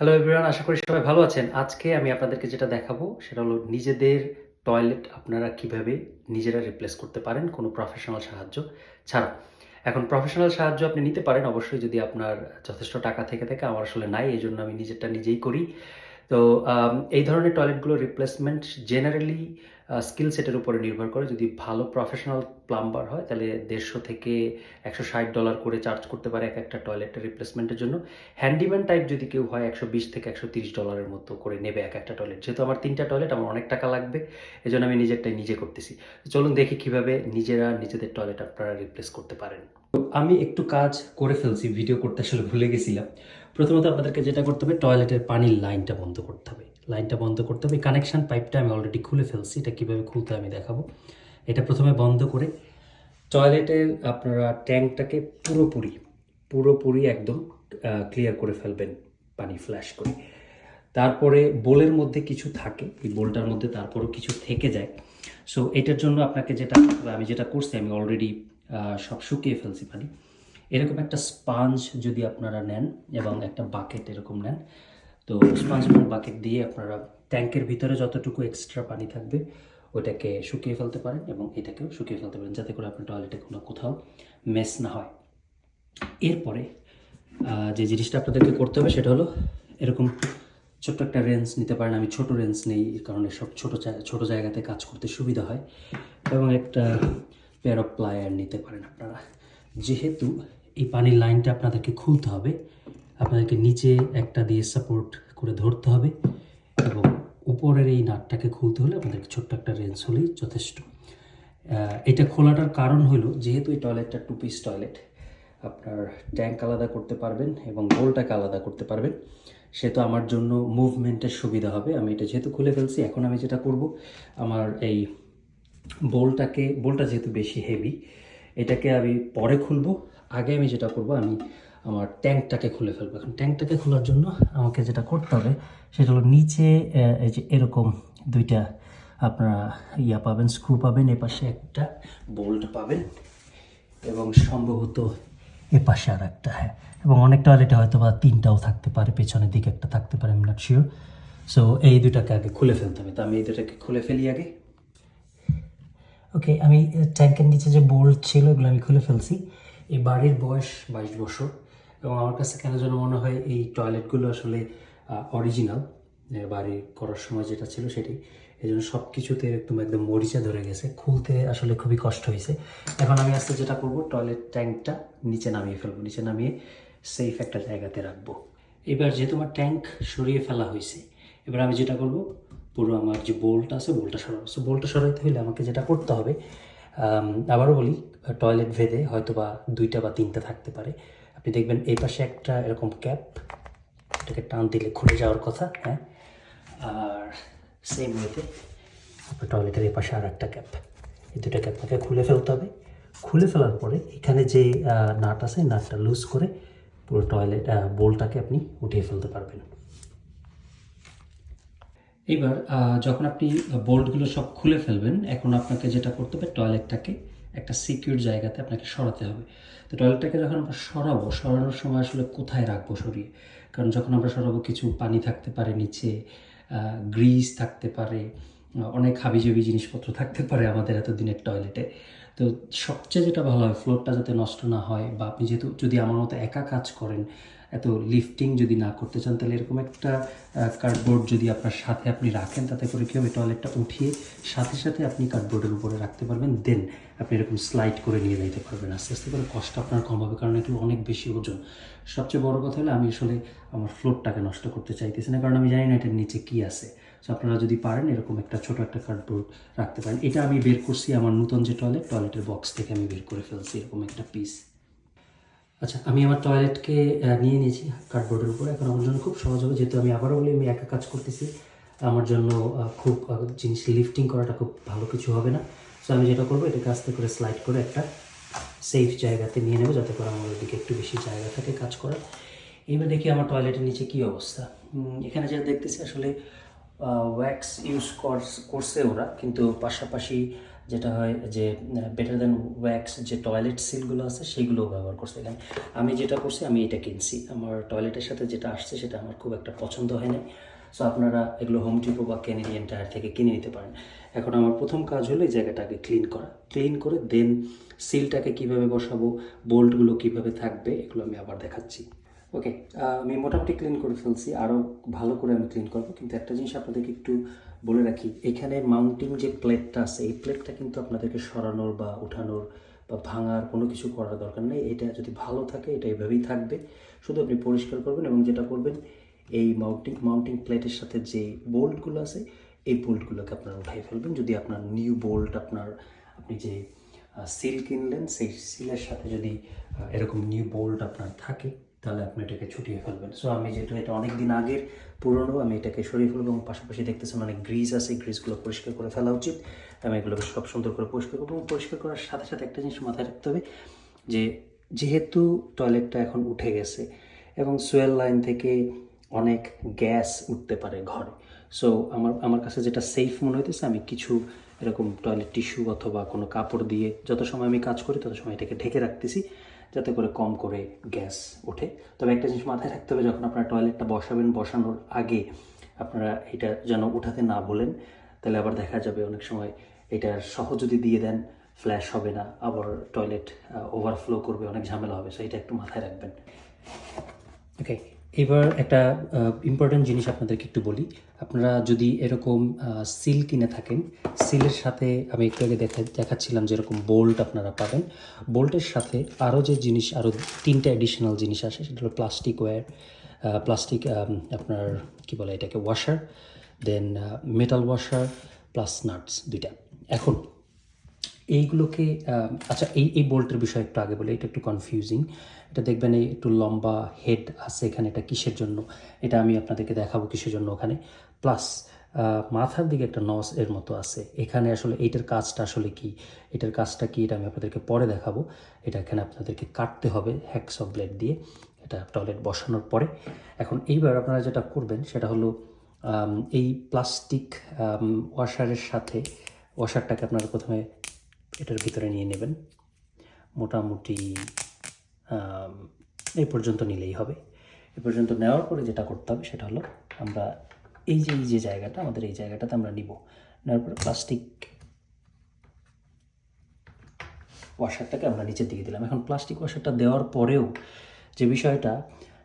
Hello everyone আশা করি সবাই ভালো আছেন। আজকে আমি আপনাদেরকে যেটা দেখাবো, সেটা হলো নিজেদের টয়লেট আপনারা কীভাবে নিজেরা রিপ্লেস করতে পারেন কোনো প্রফেশনাল সাহায্য ছাড়া এখন প্রফেশনাল সাহায্য আপনি নিতে পারেন, অবশ্যই যদি আপনার যথেষ্ট টাকা থেকে থাকে, আমার আসলে নাই এই জন্য আমি নিজেরটা নিজেই করি। তো এই ধরনের টয়লেটগুলো রিপ্লেসমেন্ট জেনারেলি স্কিল সেটের উপরে নির্ভর করে। যদি ভালো প্রফেশনাল প্লাম্বার হয়, তাহলে দেড়শো থেকে একশো ষাট ডলার করে চার্জ করতে পারে এক একটা টয়লেটের রিপ্লেসমেন্টের জন্য। হ্যান্ডিম্যান টাইপ যদি কেউ হয়, একশো বিশ থেকে একশো তিরিশ ডলারের মতো করে নেবে এক একটা টয়লেট যেহেতু আমার তিনটা টয়লেট আমার অনেক টাকা লাগবে এই জন্য আমি নিজেরটাই নিজে করতেছি। চলুন দেখি কীভাবে নিজেরা নিজেদের টয়লেট আপনারা রিপ্লেস করতে পারেন। আমি একটু কাজ করে ফেলছি ভিডিও করতে আসলে ভুলে গেছিলাম। প্রথমত আপনাদেরকে যেটা করতে হবে টয়লেটের পানির লাইনটা বন্ধ করতে হবে। লাইনটা বন্ধ করতে হবে। কানেকশন পাইপটা আমি অলরেডি খুলে ফেলছি। এটা কীভাবে খুলতে আমি দেখাবো। এটা প্রথমে বন্ধ করে টয়লেটের আপনারা ট্যাঙ্কটাকে পুরোপুরি পুরোপুরি একদম ক্লিয়ার করে ফেলবেন পানি ফ্ল্যাশ করে। তারপরে বোলের মধ্যে কিছু থাকে, এই বোলটার মধ্যে তারপরেও কিছু থেকে যায়। সো এটার জন্য আপনাকে যেটা, আমি যেটা করছি, আমি অলরেডি সব শুকিয়ে ফেলছি পানি। এরকম একটা স্পাঞ্জ যদি আপনারা নেন এবং একটা বাকেট এরকম নেন তো স্পাঞ্জ এবং বাকেট দিয়ে আপনারা ট্যাঙ্কের ভিতরে যতটুকু এক্সট্রা পানি থাকবে, ওটাকে শুকিয়ে ফেলতে পারেন এবং এটাকেও শুকিয়ে ফেলতে পারেন যাতে করে আপনার টয়লেটে কোনো কোথাও মেস না হয়। এরপরে যে জিনিসটা আপনাদেরকে করতে হবে সেটা হলো এরকম ছোট্ট একটা রেঞ্জ নিতে পারেন। আমি ছোট রেঞ্জ নেই, এর কারণে সব ছোট ছোট জায়গাতে কাজ করতে সুবিধা হয়। এবং একটা পেয়ার অফ প্লায়ার নিতে পারেন আপনারা। যেহেতু এই পানির লাইনটা আপনাদেরকে খুলতে হবে আপনাদেরকে নিচে একটা দিয়ে সাপোর্ট করে ধরতে হবে এবং উপরের এই নাটটাকে খুলতে হলে আপনাদেরকে ছোট্ট একটা রেঞ্জ হলেই যথেষ্ট। এটা খোলাটার কারণ হলো যেহেতু এই টয়লেটটা টু পিস টয়লেট আপনার ট্যাঙ্ক আলাদা করতে পারবেন এবং গোলটাকে আলাদা করতে পারবেন। সে তো আমার জন্য মুভমেন্টের সুবিধা হবে। আমি এটা যেহেতু খুলে ফেলছি, এখন আমি যেটা করব, আমার এই বোলটাকে বোলটা যেহেতু বেশি হেভি এটাকে আমি পরে খুলবো। আগে আমি যেটা করব, আমি আমার ট্যাঙ্কটাকে খুলে ফেলব। এখন ট্যাঙ্কটাকে খোলার জন্য আমাকে যেটা করতে হবে, সেটা হলো নিচে এই যে এরকম দুইটা আপনারা ইয়া পাবেন স্ক্রু পাবেন, এপাশে একটা বোল্ট পাবেন এবং সম্ভবত এপাশে আর একটা হ্যাঁ। এবং অনেক টয়লেটে হয়তো বা তিনটাও থাকতে পারে, পেছনের দিকে একটা থাকতে পারে আমি নট শিওর সো এই দুটাকে আগে খুলে ফেলতে হবে। তো আমি এই দুটাকে খুলে ফেলি আগে। ওকে আমি ট্যাঙ্কের নিচে যে বোল্ট ছিল, এগুলো আমি খুলে ফেলছি। এই বাড়ির বয়স বাইশ বছর। এবং আমার কাছে কেন যেন মনে হয় এই টয়লেটগুলো আসলে অরিজিনাল বাড়ি করার সময় যেটা ছিল সেটি। এই জন্য সব কিছুতে একদম একদম মরিচা ধরে গেছে। খুলতে আসলে খুবই কষ্ট হয়েছে। এখন আমি আজকে যেটা করব টয়লেট ট্যাঙ্কটা নিচে নামিয়ে ফেলব। নিচে নামিয়ে সেফ একটা জায়গাতে রাখব। এবার যেহেতু আমার ট্যাঙ্ক সরিয়ে ফেলা হয়েছে, এবার আমি যেটা করব, পুরো আমার যে বোলটা আছে বোলটা সরাবো। সো বোলটা সরাইতে হলে আমাকে যেটা করতে হবে আবারও বলি টয়লেট ভেদে হয়তো বা দুইটা বা তিনটা থাকতে পারে। আপনি দেখবেন এই পাশে একটা এরকম ক্যাপ, এটাকে টান দিলে খুলে যাওয়ার কথা হ্যাঁ? আর সেম ওয়েতে আপনার টয়লেটের এই পাশে আর একটা ক্যাপ। এই দুটো ক্যাপ আপনাকে খুলে ফেলতে হবে। খুলে ফেলার পরে এখানে যে নাট আছে নাটটা লুজ করে পুরো টয়লেট বোলটাকে আপনি উঠিয়ে ফেলতে পারবেন। এবার যখন আপনি বোল্টগুলো সব খুলে ফেলবেন, এখন আপনাকে যেটা করতে হবে টয়লেটটাকে একটা সিকিউর জায়গাতে আপনাকে সরাতে হবে। তো টয়লেটটাকে যখন আমরা সরাবো, সরানোর সময় আসলে কোথায় রাখব সরিয়ে? কারণ যখন আমরা সরাবো, কিছু পানি থাকতে পারে নিচে গ্রিস থাকতে পারে অনেক হাবিজাবি জিনিসপত্র থাকতে পারে আমাদের এতদিনের টয়লেটে তো সবচেয়ে যেটা ভালো হয় ফ্লোরটা যাতে নষ্ট না হয় বা আপনি যেহেতু, যদি আমার মতো একা কাজ করেন এত লিফটিং যদি না করতে চান, তাহলে এরকম একটা কার্ডবোর্ড যদি আপনার সাথে আপনি রাখেন, তাতে করে কী হবে টয়লেটটা উঠিয়ে সাথে সাথে আপনি কার্ডবোর্ডের উপরে রাখতে পারবেন দেন আপনি এরকম স্লাইড করে নিয়ে যাইতে পারবেন। আস্তে আস্তে করে কষ্ট আপনার কম হবে, কারণ এগুলো অনেক বেশি ওজন। সবচেয়ে বড় কথা হলো, আমি আসলে আমার ফ্লোরটাকে নষ্ট করতে চাইতেছি না, কারণ আমি জানি না এটার নিচে কী আছে। সো আপনারা যদি পারেন, এরকম একটা ছোট একটা কার্ডবোর্ড রাখতে পারেন। এটা আমি বের করছি আমার নতুন যে টয়লেট টয়লেটের বক্স থেকে আমি বের করে ফেলছি, এরকম একটা পিস আচ্ছা আমি আমার টয়লেটকে নিয়ে নিয়েছি কার্ডবোর্ডের উপর। এখন আমার জন্য খুব সহজ হবে, যেহেতু আমি আবারও বলি, আমি একা কাজ করতেছি। আমার জন্য খুব জিনিস লিফটিং করাটা খুব ভালো কিছু হবে না। সো আমি যেটা করব, এটাকে আস্তে করে স্লাইড করে একটা সেফ জায়গাতে নিয়ে নেব, যাতে করে আমার ওইদিকে একটু বেশি জায়গা থাকে কাজ করার। এবার দেখি আমার টয়লেটের নিচে কী অবস্থা। এখানে যেটা দেখতেছি, আসলে ওয়্যাক্স ইউজ করছে ওরা, কিন্তু পাশাপাশি যেটা হয় যে বেটার দ্যান ওয়্যাক্স যে টয়লেট সিলগুলো আছে সেইগুলোও ব্যবহার করছে এখানে। আমি যেটা করছি, আমি এটা কিনছি। আমার টয়লেটের সাথে যেটা আসছে, সেটা আমার খুব একটা পছন্দ হয় নাই। সো আপনারা এগুলো হোম ডিপো বা ক্যানেডিয়ান টায়ার থেকে কিনে নিতে পারেন। এখন আমার প্রথম কাজ হলো এই জায়গাটাকে ক্লিন করা। ক্লিন করে দেন সিলটাকে কীভাবে বসাবো বোল্টগুলো কীভাবে থাকবে, এগুলো আমি আবার দেখাচ্ছি। ওকে আমি মোটামুটি ক্লিন করে ফেলছি। আরও ভালো করে আমি ক্লিন করব। কিন্তু একটা জিনিস আপনাদেরকে একটু বলে রাখি, এখানে মাউন্টিং যে প্লেটটা আছে, এই প্লেটটা কিন্তু আপনাদেরকে সরানোর বা উঠানোর বা ভাঙার কোনো কিছু করার দরকার নেই। এটা যদি ভালো থাকে, এটা এভাবেই থাকবে। শুধু আপনি পরিষ্কার করবেন এবং যেটা করবেন, এই মাউন্টিং মাউন্টিং প্লেটের সাথে যে বোল্টগুলো আছে, এই বোল্টগুলোকে আপনারা উঠাই ফেলবেন। যদি আপনার নিউ বোল্ট আপনার, আপনি যে সিল কিনলেন, সেই সিলের সাথে যদি এরকম নিউ বোল্ট আপনার থাকে তাহলে আপনি এটাকে ছুটিয়ে ফেলবেন। সো আমি যেহেতু এটা অনেক দিন আগের, পুরনো, আমি এটাকে সরিয়ে ফেলব এবং পাশাপাশি দেখতেছেন অনেক গ্রিজ আছে গ্রিজগুলো পরিষ্কার করে ফেলা উচিত। আমি এগুলোকে সব সুন্দর করে পরিষ্কার করব পরিষ্কার করার সাথে সাথে একটা জিনিস মাথায় রাখতে হবে যে, যেহেতু টয়লেটটা এখন উঠে গেছে এবং সোয়েল লাইন থেকে অনেক গ্যাস উঠতে পারে ঘরে। সো আমার আমার কাছে যেটা সেফ মনে হইতেছে, আমি কিছু এরকম টয়লেট টিস্যু অথবা কোনো কাপড় দিয়ে যত সময় আমি কাজ করি, তত সময় এটাকে ঢেকে রাখতেছি। যাতে করে কম করে গ্যাস ওঠে। তবে একটা জিনিস মাথায় রাখতে হবে, যখন আপনারা টয়লেটটা বসাবেন, বসানোর আগে আপনারা এটা যেন উঠাতে না বলেন, তাহলে আবার দেখা যাবে অনেক সময় এটা সহ যদি দিয়ে দেন, ফ্ল্যাশ হবে না, আবার টয়লেট ওভারফ্লো করবে, অনেক ঝামেলা হবে। সো এটা একটু মাথায় রাখবেন। ওকে এবার একটা ইম্পর্টেন্ট জিনিস আপনাদেরকে একটু বলি। আপনারা যদি এরকম সিল কিনে থাকেন সিলের সাথে আমি একটু আগে দেখা, দেখাচ্ছিলাম যে এরকম বোল্ট আপনারা পাবেন। বোল্টের সাথে আরও যে জিনিস আরও তিনটা অ্যাডিশনাল জিনিস আসে, সেটা হলো প্লাস্টিক ওয়্যার প্লাস্টিক আপনার কি বলে এটাকে washer then metal washer plus nuts দুইটা। এখন এইগুলোকে আচ্ছা এই এই বোল্টের বিষয়ে একটু আগে বলে, এটা একটু কনফিউজিং এটা দেখবেন এই একটু লম্বা হেড আছে এখানে, এটা কিসের জন্য? এটা আমি আপনাদেরকে দেখাবো কিসের জন্য ওখানে। প্লাস মাথার দিকে একটা নস এর মতো আছে। এখানে আসলে এইটার কাজটা আসলে কি? এটার কাজটা কি? এটা আমি আপনাদেরকে পরে দেখাবো। এটা এখানে আপনাদেরকে কাটতে হবে হ্যাক্স অফ ব্লেড দিয়ে। এটা টয়লেট বসানোর পরে। এখন এইবার আপনারা যেটা করবেন, সেটা হলো এই প্লাস্টিক ওয়াশারের সাথে ওয়াশারটাকে আপনারা প্রথমে এটার ভিতরে নিয়ে নেবেন। মোটামুটি এই পর্যন্ত নিলেই হবে। এ পর্যন্ত নেওয়ার পরে যেটা করতে হবে সেটা হলো আমরা এই যে এই যে জায়গাটা, আমাদের এই জায়গাটাতে আমরা নিব। নেওয়ার পরে প্লাস্টিক ওয়াশারটাকে আমরা নিচের দিকে দিলাম। এখন প্লাস্টিক ওয়াশারটা দেওয়ার পরেও যে বিষয়টা,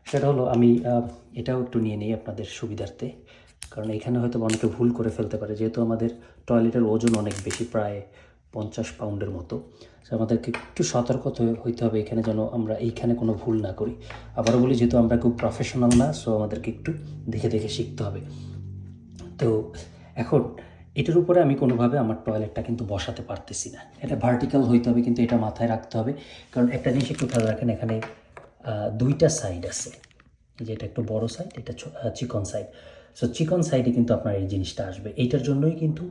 সেটা হলো আমি এটাও একটু নিয়ে নিই আপনাদের সুবিধার্থে। কারণ এখানে হয়তো অনেকে ভুল করে ফেলতে পারে। যেহেতু আমাদের টয়লেটের ওজন অনেক বেশি, প্রায় পঞ্চাশ পাউন্ডের মতো। তো আমাদেরকে একটু সতর্ক হইতে হবে এখানে যেন আমরা এইখানে কোনো ভুল না করি। আবারও বলি, যেহেতু আমরা খুব প্রফেশনাল না সো আমাদেরকে একটু দেখে দেখে শিখতে হবে। তো এখন এটার উপরে আমি কোনোভাবে আমার টয়লেটটা কিন্তু বসাতে পারতেছি না। এটা ভার্টিক্যাল হইতে হবে, কিন্তু এটা মাথায় রাখতে হবে। কারণ একটা জিনিস একটু খেয়াল রাখেন, এখানে দুইটা সাইড আছে। যে এটা একটু বড় সাইড এটা চিকন সাইড সো চিকন সাইডে কিন্তু আপনার এই জিনিসটা আসবে। এইটার জন্যই কিন্তু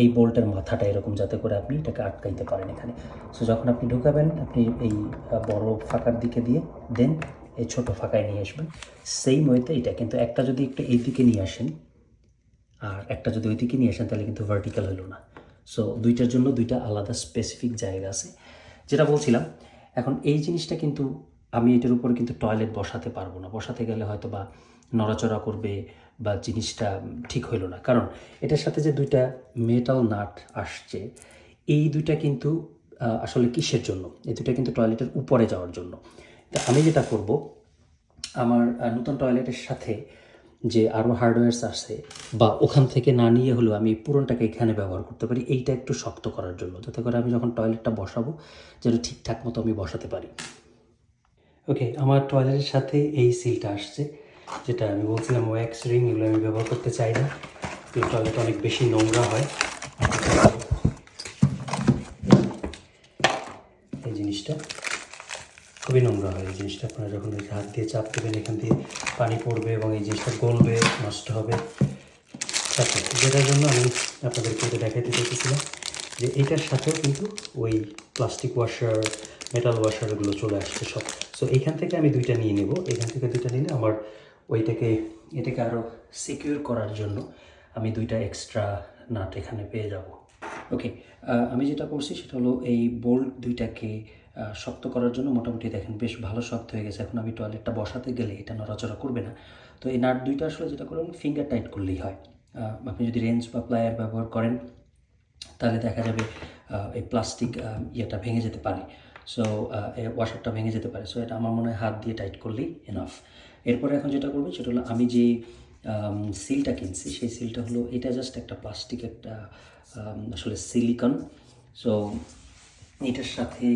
এই বোল্টের মাথাটা এরকম যাতে করে আপনি এটাকে আটকাইতে পারেন এখানে। সো যখন আপনি ঢুকাবেন, আপনি এই বড় ফাঁকার দিকে দিয়ে দেন, এই ছোট ফাঁকায় নিয়ে আসবেন। সেই ওয়েতে এটা, কিন্তু একটা যদি একটু এই দিকে নিয়ে আসেন, আর একটা যদি ওই দিকে নিয়ে আসেন, তাহলে কিন্তু ভার্টিক্যাল হলো না। সো দুইটার জন্য দুইটা আলাদা স্পেসিফিক জায়গা আছে। যেটা বলছিলাম, এখন এই জিনিসটা কিন্তু আমি এটার উপরে কিন্তু টয়লেট বসাতে পারব না। বসাতে গেলে হয়তো বা নড়াচড়া করবে বা জিনিসটা ঠিক হইল না। কারণ এটার সাথে যে দুইটা মেটাল নাট আসছে, এই দুইটা কিন্তু আসলে কিসের জন্য? এই দুইটা কিন্তু টয়লেটের উপরে যাওয়ার জন্য। তা আমি যেটা করব, আমার নতুন টয়লেটের সাথে যে আরও হার্ডওয়্যারস আছে, বা ওখান থেকে না নিয়ে হলেও আমি পুরনটাকে এখানে ব্যবহার করতে পারি, এইটা একটু শক্ত করার জন্য। যাতে করে আমি যখন টয়লেটটা বসাবো, যেন ঠিকঠাক মতো আমি বসাতে পারি। ওকে আমার টয়লেটের সাথে এই সিলটা আসছে। যেটা আমি বলছিলাম ওয়্যাক্স রিং এগুলো আমি ব্যবহার করতে চাই না। টয়লেট অনেক বেশি নোংরা হয়। এই জিনিসটা খুবই নোংরা হয়, এই জিনিসটা আপনারা যখন হাত দিয়ে চাপ দেবেন, এখান দিয়ে পানি পড়বে এবং এই জিনিসটা গলবে, নষ্ট হবে। আচ্ছা যেটার জন্য আমি আপনাদেরকে এটা দেখাইতে চেয়েছিলাম যে এটার সাথেও কিন্তু ওই প্লাস্টিক ওয়াশার মেটাল ওয়াশারগুলো চলে আসছে সব। সো এইখান থেকে আমি দুইটা নিয়ে নেব। এখান থেকে দুইটা নিলে আমার ওইটাকে, এটাকে আরও সিকিউর করার জন্য আমি দুইটা এক্সট্রা নাট এখানে পেয়ে যাব। ওকে আমি যেটা করছি সেটা হলো এই বোল্ট দুইটাকে শক্ত করার জন্য মোটামুটি দেখেন বেশ ভালো শক্ত হয়ে গেছে। এখন আমি টয়লেটটা বসাতে গেলে এটা নড়াচড়া করবে না। তো এই নাট দুইটা আসলে যেটা করবেন ফিঙ্গার টাইট করলেই হয়। আপনি যদি রেঞ্জ বা প্লায়ার ব্যবহার করেন, তাহলে দেখা যাবে এই প্লাস্টিক ইয়েটা ভেঙে যেতে পারে। সো ওয়াশারটা ভেঙে যেতে পারে। সো এটা আমার মনে হয় হাত দিয়ে টাইট করলেই এনাফ এরপরে এখন যেটা করব, সেটা হলো আমি যে সিলটা কিনছি, সেই সিলটা হলো, এটা জাস্ট একটা প্লাস্টিক একটা আসলে সিলিকন সো এটার সাথে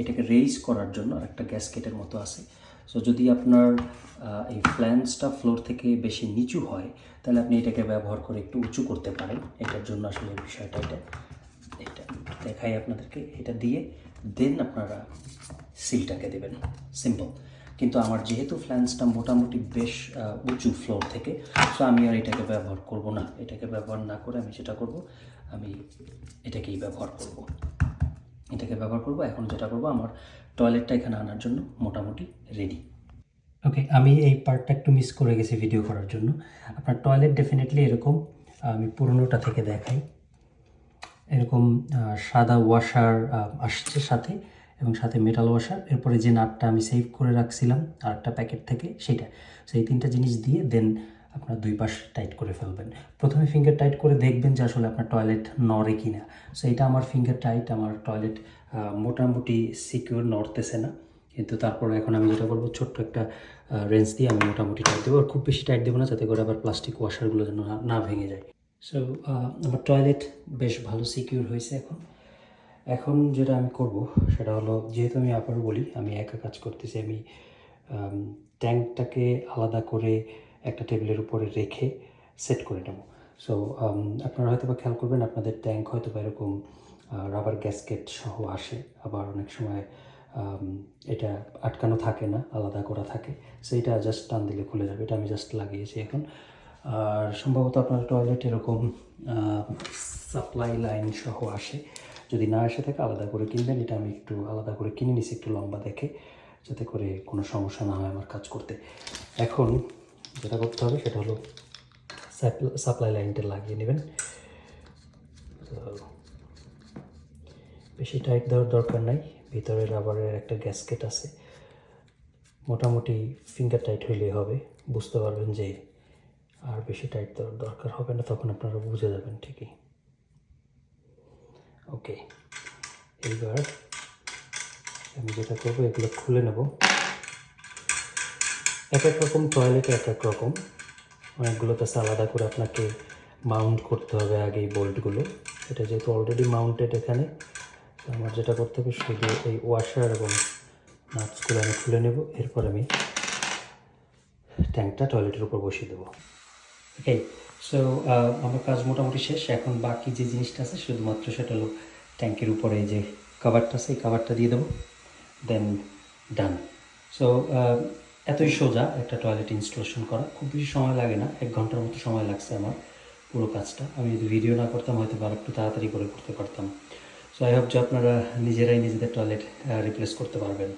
এটাকে রেইজ করার জন্য একটা গ্যাসকেটের মতো আছে। সো যদি আপনার এই ফ্ল্যান্সটা ফ্লোর থেকে বেশি নিচু হয়, তাহলে আপনি এটাকে ব্যবহার করে একটু উঁচু করতে পারেন। এটার জন্য আসলে বিষয়টা এটা। এটা দেখাই আপনাদেরকে, এটা দিয়ে দেন আপনারা সিলটাকে দেবেন। সিম্পল কিন্তু আমার যেহেতু ফ্ল্যান্সটা মোটামুটি বেশ উঁচু ফ্লোর থেকে সো আমি আর এটাকে ব্যবহার করব না। এটাকে ব্যবহার না করে আমি যেটা করব, আমি এটাকেই ব্যবহার করব। এটাকে ব্যবহার করব, এখন যেটা করব, আমার টয়লেটটা এখানে আনার জন্য মোটামুটি রেডি ওকে আমি এই পার্টটা একটু মিস করে গেছি ভিডিও করার জন্য। আপনার টয়লেট ডেফিনেটলি এরকম আমি পুরোনোটা থেকে দেখাই। এরকম সাদা ওয়াশার আসছে সাথে। এবং সাথে মেটাল ওয়াশার এরপরে যে নাটটা আমি সেভ করে রাখছিলাম আর একটা প্যাকেট থেকে সেটা সো এই তিনটা জিনিস দিয়ে দেন আপনার দুই পাশ টাইট করে ফেলবেন। প্রথমে ফিঙ্গার টাইট করে দেখবেন যে আসলে আপনার টয়লেট নড়ে কি না সো এটা আমার ফিঙ্গার টাইট আমার টয়লেট মোটামুটি সিকিউর নড়তেছে না। কিন্তু তারপরে এখন আমি যেটা করব ছোট্ট একটা রেঞ্জ দিয়ে আমি মোটামুটি টাইট দেবো। আর খুব বেশি টাইট দেবো না, যাতে করে আবার প্লাস্টিক ওয়াশারগুলো যেন না ভেঙে যায়। সো আমার টয়লেট বেশ ভালো সিকিউর হয়েছে এখন। এখন যেটা আমি করব, সেটা হলো যেহেতু আমি আবার বলি, আমি একা কাজ করতেছি, আমি ট্যাঙ্কটাকে আলাদা করে একটা টেবিলের উপরে রেখে সেট করে নেব। সো আপনারা হয়তো বা খেয়াল করবেন, আপনাদের ট্যাঙ্ক হয়তো বা এরকম রাবার গ্যাসকেট সহ আসে, আবার অনেক সময় এটা আটকানো থাকে না, আলাদা করা থাকে সো এটা জাস্ট টান দিলে খুলে যাবে, এটা আমি জাস্ট লাগিয়েছি এখন। আর সম্ভবত আপনার টয়লেট এরকম সাপ্লাই লাইন সহ আসে যদি না এসে থাকে আলাদা করে কিনবেন। এটা আমি একটু আলাদা করে কিনে নিছি, একটু লম্বা দেখে, যাতে করে কোনো সমস্যা না হয় আমার কাজ করতে। এখন যেটা করতে হবে সেটা হলো সাপ্লাই লাইনটা লাগিয়ে নেবেন। বেশি টাইট দেওয়ার দরকার নাই। ভিতরে রাবারের একটা গ্যাসকেট আছে। মোটামুটি ফিঙ্গার টাইট হইলেই হবে। বুঝতে পারবেন যে আর বেশি টাইট দেওয়ার দরকার হবে না, তখন আপনারা বুঝে যাবেন ঠিকই। ওকে, এইবার আমি যেটা করব, এগুলো খুলে নেব। এক এক রকম টয়লেট এক এক রকম। অনেকগুলো তো আলাদা করে আপনাকে মাউন্ট করতে হবে আগে এই বোল্টগুলো এটা যেহেতু অলরেডি মাউন্টেড এখানে, তো আমার যেটা করতে হবে শুধু এই ওয়াশার এবং নাচগুলো আমি খুলে নেব। এরপর আমি ট্যাঙ্কটা টয়লেটের উপর বসিয়ে দেবো। ওকে সো আমার কাজ মোটামুটি শেষ। এখন বাকি যে জিনিসটা আছে, শুধুমাত্র সেটা হলো ট্যাঙ্কের উপরে যে কাভারটা আছে, এই কাভারটা দিয়ে দেবো। দেন ডান সো এতই সোজা একটা টয়লেট ইনস্টলেশন করা। খুব বেশি সময় লাগে না, এক ঘণ্টার মতো সময় লাগছে আমার পুরো কাজটা। আমি যদি ভিডিও না করতাম, হয়তো বা একটু তাড়াতাড়ি করে করতে পারতাম। সো আই হোপ যে আপনারা নিজেরাই নিজেদের টয়লেট রিপ্লেস করতে পারবেন।